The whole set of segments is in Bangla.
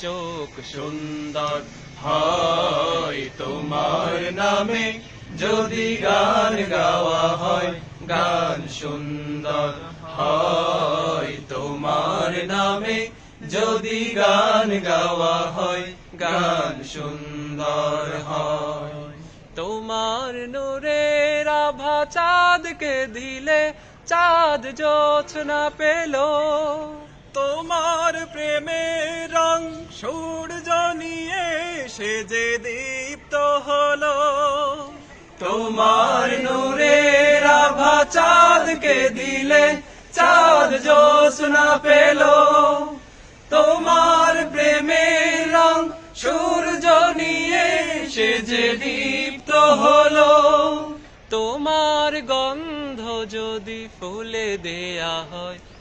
চোখ সুন্দর হয় তোমার নামে। যদি গান গাওয়া হয়, গান সুন্দর হয় তোমার নামে। যদি গান গাওয়া হয়, গান সুন্দর হয়। তোমার নূরের আভা চাঁদকে দিলে, চাঁদ জোছনা পেল। তোমার প্রেমের রং সূর্য নিয়ে সে যে দীপ্ত হলো। তোমার নূরের আভা চাঁদকে দিলে চাঁদ জোসনা পেল। তোমার প্রেমের রং সূর্য নিয়ে সে যে দীপ্ত হলো। তোমার গন্ধ যদি ফুলে দেয়া হয়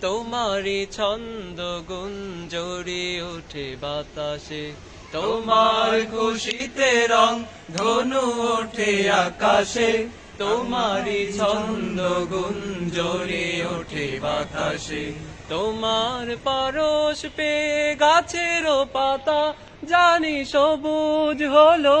তোমারই ছন্দ গুঞ্জরি ওঠে বাতাসে। তোমার খুশিতে রং ধনু ওঠে আকাশে। তোমারই ছন্দ গুঞ্জরে ওঠে বাতাসে। তোমার পরশ পে গাছেরও পাতা, জানি সবুজ হলো।